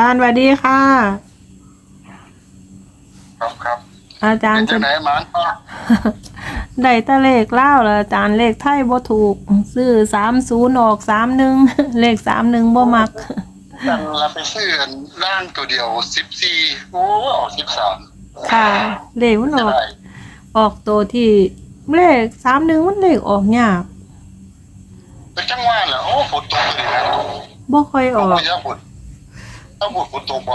จารย์สวัสดีค่ะ ครับครับอาจารเป็ย์นจังไหนหมันป้าได้แตะเลขเล่าวแล้วอาจารย์เลขไทยบ่ถูก ซื้อสามศูนย์ออกสามหนึ่งเลขสามหนึ่งบ่มัก จังเราไปซื้อร่างตัวเดียวสิบสี่โอ้ออกสิบสามค่ะ เลขมันอจะอก ได้ออกตัวที่เลขสามหนึ่งมันเลขออกยากแต่จังหวะแหละโอ้ฝนตกเลยนะบ่ค่อยอต้องอกพยาฝน ต้องฝนฝนตกบ่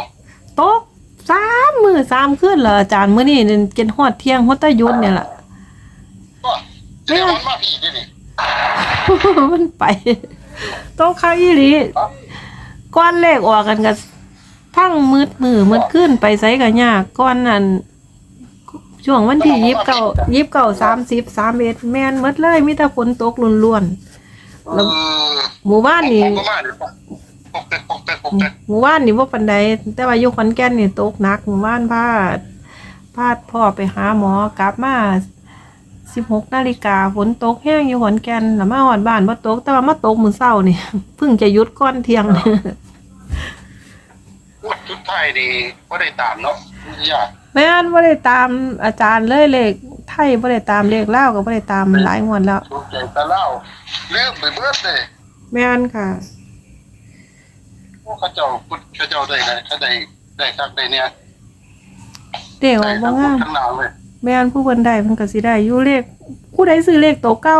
ตกสามมือสามขึ้นเหรออาจารย์มื้อนี้นี่กินฮอดเที่ยงฮอดตะยุนเนี่ยล่ะก็เจ้ามันมาพี่ดินี่มันไปตกข้าวอีหลีก้อนเลขออกกันก็ทั้งมืดมือมืดขึ้นไปไสก็ยากก้อนนั้นช่วงวันที่ยิบเก่ายิบเก่าสามสิบสามเอ็ดแม่นหมดเลยมีแต่ฝนตกล้วนเออๆหมู่บ้านนี่ หมู่บ้านนี่ว่าปันใดแต่ว่าอยู่ขอนแก่นนี่ตกหนักหมู่บ้านพาดพาดพ่อไปหาหมอกลับมาสิบหกนาฬิกาฝนตกแห้งอยู่ขอนแก่นแล้วมาหอดบ้านมาตก แต่ว่ามาตกมือเศร้านี่เพิ่งจะหยุดก้อนเที่ยงชุดไทยนี่ก็ได้ตามเนาะยากแม่นว่าได้ตามอาจารย์เลยเลขไทยว่าได้ตามเลขเล่าวก็บ่ได้ตามหลายงวดแล้วชุดใจตะเล่าเลือกไปเบิดเลยแม่นค่ะโอ้ เขาเจ้าพุทธเขาเจ้าได้ไงเขาได้ได้คักได้เนี่ยเด็กอได้อกบ่ทั้งงามทั้งนาวเลยแม่นผู้เพิ่นได้เพิ่นก็สิได้อยู่เลข ผู้ใดซื้อเลขโตวเก่า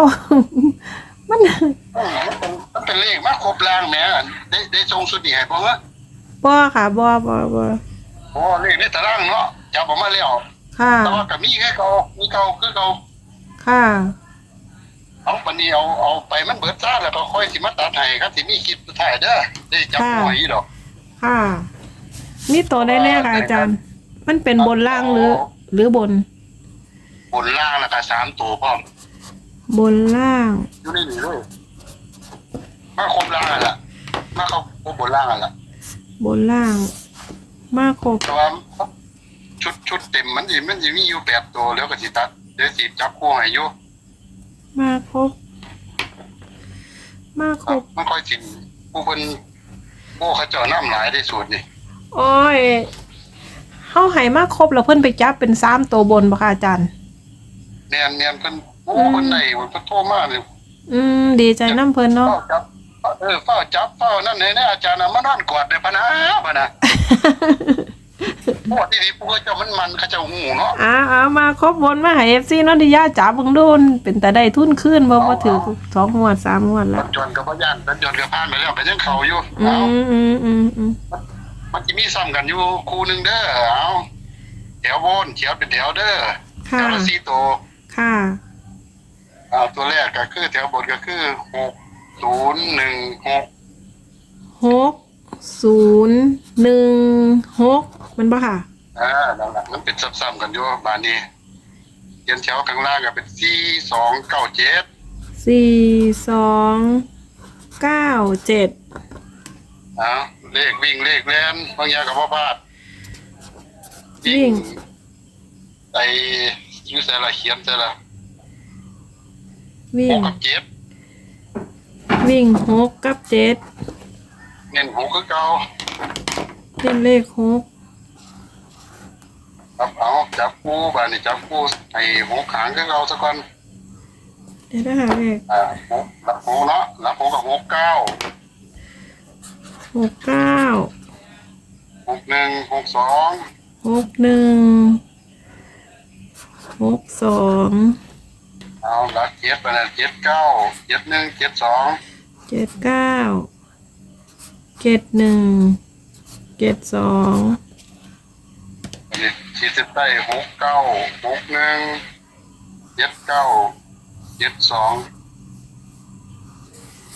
มันเออมันเป็นมันเป็นเลขมาครบล่างแหม่ได้ได้ทรงสุดนี่ให้บ่ฮะบ่ค่ะบ่บ่บ่โอ้เลขในตารางเนาะจับออกมาแล้วค่ะแต่ว่าก็มีคือเก่ามีเก่าคือเก่าค่ะ เอาบัดนี้เอาเอาไปมันเบิดซ่าแล้วก็ค่อยสิมาตัดให้ครับสิมีคลิปสุดท้ายเด้อได้จับหวยอีดอกค่ะนี่ตัวได้แน่ค่ะอาจารย์ มันเป็นบนล่างหรือ หรือบน บนล่างแล้วก็สามตัวพร้อม บนล่างอยู่ในนี้เลยมาครบล่างอะล่ะมาเข้าครบบนล่างอะล่ะบนล่าง มากครบแต่ว่าชุดชุดเต็มมันสิมันสิมีอยู่แปดตัวแล้วก็สิตัดเดี๋ยวสิจับคู่ให้อยู่ มากครบ มากครบมันค่อยสิผู้เพิ่นโอ้เขาเจ้าน้ำหลายได้สูตรนี่โอ้ยเฮาให้มากครบแล้วเพิ่นไปจับเป็นสามตัวบนบ่ค่ะอาจารย์ แนนแนนเพิ่นโอ้เพิ่นได้เพิ่นโทรมาเลยอืม ดีใจน้ำเพิ่นเนาะ เฝ้าจับเออเฝ้าจับเฝ้านั่นนี่นะอาจารย์น่ะมานอนกอดได้พะนะพะนะ โอ้ที่นี่ผู้เขาเจ้ามันมันเขาเจ้าหูเนาะอ้าวเอามาครบบนมาให้ FC นนทิยาจับเบิ่งโดนเป็นแต่ได้ทุนขึ้นบ่บ่ถือสองงวดสามงวดรแล้ว ถยนต์กับบ่ย่านรถยนต์ก็ผ่านไปแล้วก็ยังเข้าอยู่อืเอามอืมอืมอืมมันสิมีซ้ำกันอยู่คู่หนึงเด้อเอาแถวบนเขียวเป็นแถวเด้อแถค่ะ วละสี่ตัวค่ะอ่าตัวแรกก็คือ แถวบนก็คือหกศูนย์หนึ่งหกหกศูนย์หนึ่งหก มันบ่ค่ะ อ่านั่นแหละมันเป็นซ้ำๆกันอยู่บานนี้เขียนแถวข้างล่างก็เป็นสี่สองเก้าเจ็ดสี่สองเก้าเจ็ดอ่าเลขวิ่งเลขแล่นบางอย่างกับพ่อพลาดวิ่งไอ้อยูใส่ละเขียนใส่ละวิ่หงกกับเจ็ดวิ่งหกกับเจ็ดเน้นหกคือเก่าเล่นเลขหก ครับเอาจับคู่บานนี้จับคู่ไอ้หกขางคือเก่าสักก่อนเดี๋ยวนะคะเลขอ่าหกรับหกเนาะรับหกกับหกเก้าหกเก้าหกหนึ่งหกสองหกหนึ่งหกสองเอาหลักเจ็ดไปนะเจ็ดเก้าเจ็ดหนึ่งเจ็ดสองเจ็ดเก้าเจ็ดหนึ่งเจ็ดสองอันนี้ ขีดเส้นใต้หกเก้าหกหนึ่งเจ็ดเก้าเจ็ดสอง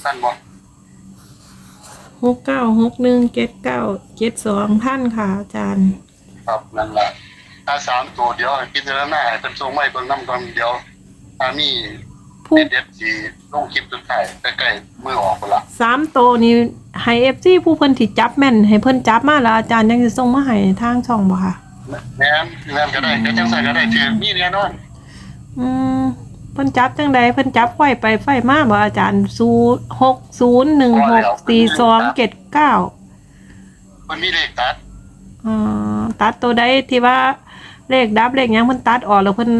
ท่านบอกหกเก้าหกหนึ่งเจ็ดเก้าเจ็ดสองท่านค่ะอาจารย์ ครับนั่นแหละถ้าสามตัวเดียวพิจารณาให้เป็นทรงไม่เบิ่งน้ำก่อนเดียวถ้ามีผู้ เด็ดๆสีลงคลิปสุดท้ายใกล้ๆมือออกไปละสามโตวนี้ให้เอฟซีผู้เพิ่นที่จับแม่น ให้เพิ่นจับมาแล้วอาจารย์ยังจะส่งมาให้ทางช่องบ่ค่ะ แม่นแม่นก็ได้ก็จังใส่ก็ได้ถือมีแน่นอนอืมเพิ่นจับจังใดเพิ่นจับไฟไปไฟมาบ่อาจารย์ศูนย์หกศูนย์หนึ่งหกสี่สองเจ็ดเก้ามันมีเลขตัดอ๋อตัดตัวใดที่ว่าเลขดับเลขหยังเพิ่นตัดออกแล้วเพิ่น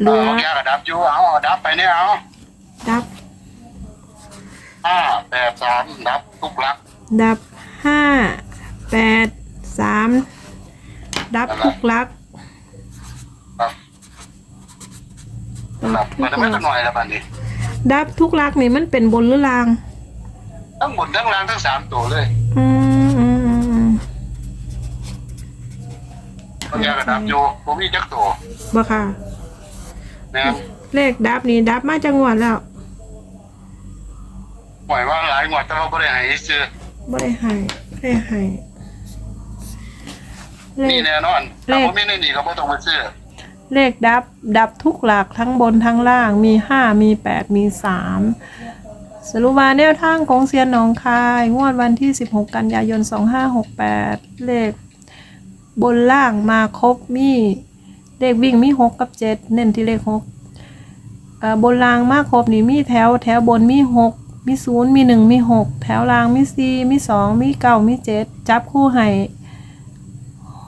เหลือเอาแกก็ดับอยู่เอาเอาดับไปเนี่ยเอาดับห้าแปดสามดับทุกหลัก ดับห้าแปดสาม ดับทุกลักครับดัดับบทุมันกจะไม่ลัต้อกงหน่อยแล้วบัดนี้ดับทุกลักนี่มันเป็นบนหรือล่าง ทั้งหมดทั้งรางทั้งสามตัวเลยอืมอืมอืมอืมเอาแกก็ดับอยู่ผมมีจักตัวบ่ค่ะ นะเลขดับนี่ดับมาจังหวัดแล้วหมายว่าหลายงวดแต่ว่าบ่ได้ให้ซื้อบ่ได้ให้บ่ได้ให้ เลนี่ขแน่นอนถ้าผมมีในนี่ก็บ่ต้องไปซื้อเลขดับ ดับทุกหลักทั้งบนทั้งล่างมีห้ามีแปดมีสามสรุปว่าแนวทางของเซียนหนองคาย งวดวันที่ 16 กันยายน 2568 เลขบนล่างมาครบมี เลขวิ่งมี 6 กับ 7 เน้นที่เลข6เอ่อบนล่างมาครบนี่มีแถว แถวบนมี 6 มี 0 มี 1 มี 6 แถวล่างมี 4 มี 2 มี 9 มี 7 จับคู่ให้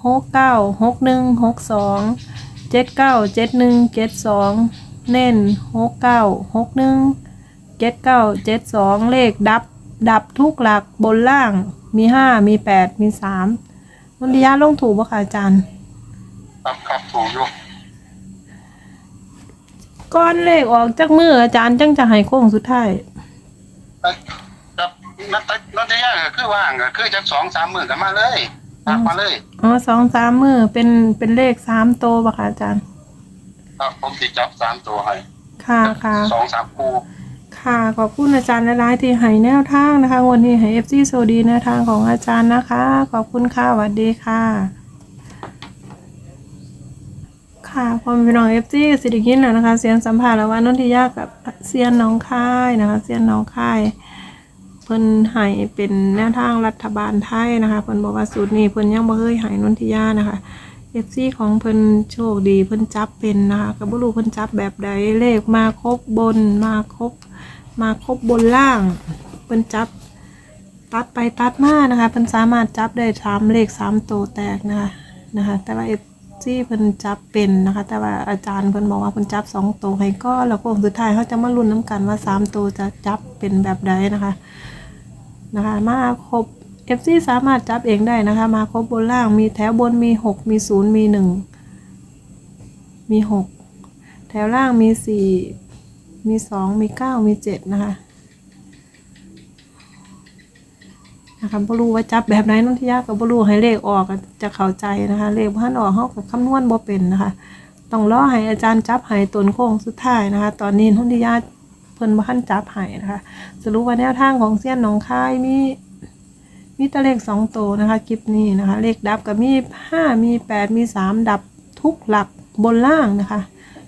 6 9 6 1 6 2เจ็ดเก้าเจ็ดหนึ่งเจ็ดสองเน้นหกเก้าหกหนึ่งเจ็ดเก้าเจ็ดสองเลขดับ ดับทุกหลักบนล่างมีห้ามีแปดมีสามนนทิยาลงถูกปะคะอาจารย์ครับครับถูกอยู่ก้อนเลขออกจากมืออาจารย์จังจะให้โค้งสุดท้ายครับนัดนัดยากก็คือว่างก็คือจักสองสามหมื่นกันมาเลย ตักมาเลยอ๋อสองสามมือเป็นเป็นเลขสามโตวปะคะอาจารย์ ครับผมติจับสามตัวให้ค่ะค่ะ สองสามคู่ค่ะขอบคุณอาจารย์หลายๆที่ให้แนวทางนะคะวันนี้ให้เอฟซีโซดีแนวทางของอาจารย์นะคะ ขอบคุณค่ะสวัสดีค่ะ ค่ะพอมีน้องเอฟซีสิริกินแล้วนะคะ เสียงสัมภาษณ์แล้วว่านนทิยากับเซียนน้องค่ายนะคะ เซียนน้องค่าย เพิ่นให้เป็นแนวทางรัฐบาลไทยนะคะ เพิ่นบอกว่าสูตรนี้เพิ่นยังบ่เคยให้นนทิยานะคะเอฟซีของเพิ่นโชคดีเพิ่นจับเป็นนะคะก็บ่รู้เพิ่นจับแบบใดเลขมาครบบนมาครบมาครบบนล่าง เพิ่นจับตัดไปตัดมานะคะเพิ่นสามารถจับได้สามเลขสามตัวแตกนะคะนะคะ แต่ว่าเอฟซีเพิ่นจับเป็นนะคะ แต่ว่าอาจารย์เพิ่นบอกว่าเพิ่นจับสองตัวให้ก็แล้วก็สุดท้ายเขาจะมาลุ้นน้กันว่าสามตัวจะจับเป็นแบบใดนะคะ นะคะ มาครบเอฟซีสามารถจับเองได้นะคะ มาครบบนล่างมีแถวบนมีหกมีศูนย์มีหนึ่งมีหกแถวล่างมีสี่มีสองมีเก้ามีเจ็ดนะคะนะคะบรูว่าจับแบบไหนน้องที่ยากกับบรูให้เลขออกจะเข้าใจนะคะ เลขพันออกเขากับคำนวณบ่เป็นนะคะ ต้องรอให้อาจารย์จับให้ตนโค้งสุดท้ายนะคะ ตอนนี้น้องที่ยา เพิ่นบ่ทันจับให้นะคะ สรุปว่าแนวทางของเสี้ยนหนองคายมีมีตัวเลขสองตัวนะคะคลิปนี้นะคะ เลขดับก็มีห้ามีแปดมีสามดับทุกหลักบนล่างนะคะ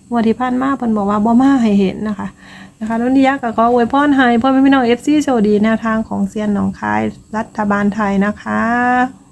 งวันที่ผ่านมาเพิ่นบอกว่าบ่มาให้เห็นนะคะนะคะนุ่นดียาก็ขออวยพรให้พ่อแม่พี่น้องเอฟซีโชคดีแนวทางของเซียนหนองคายรัฐบาลไทยนะคะ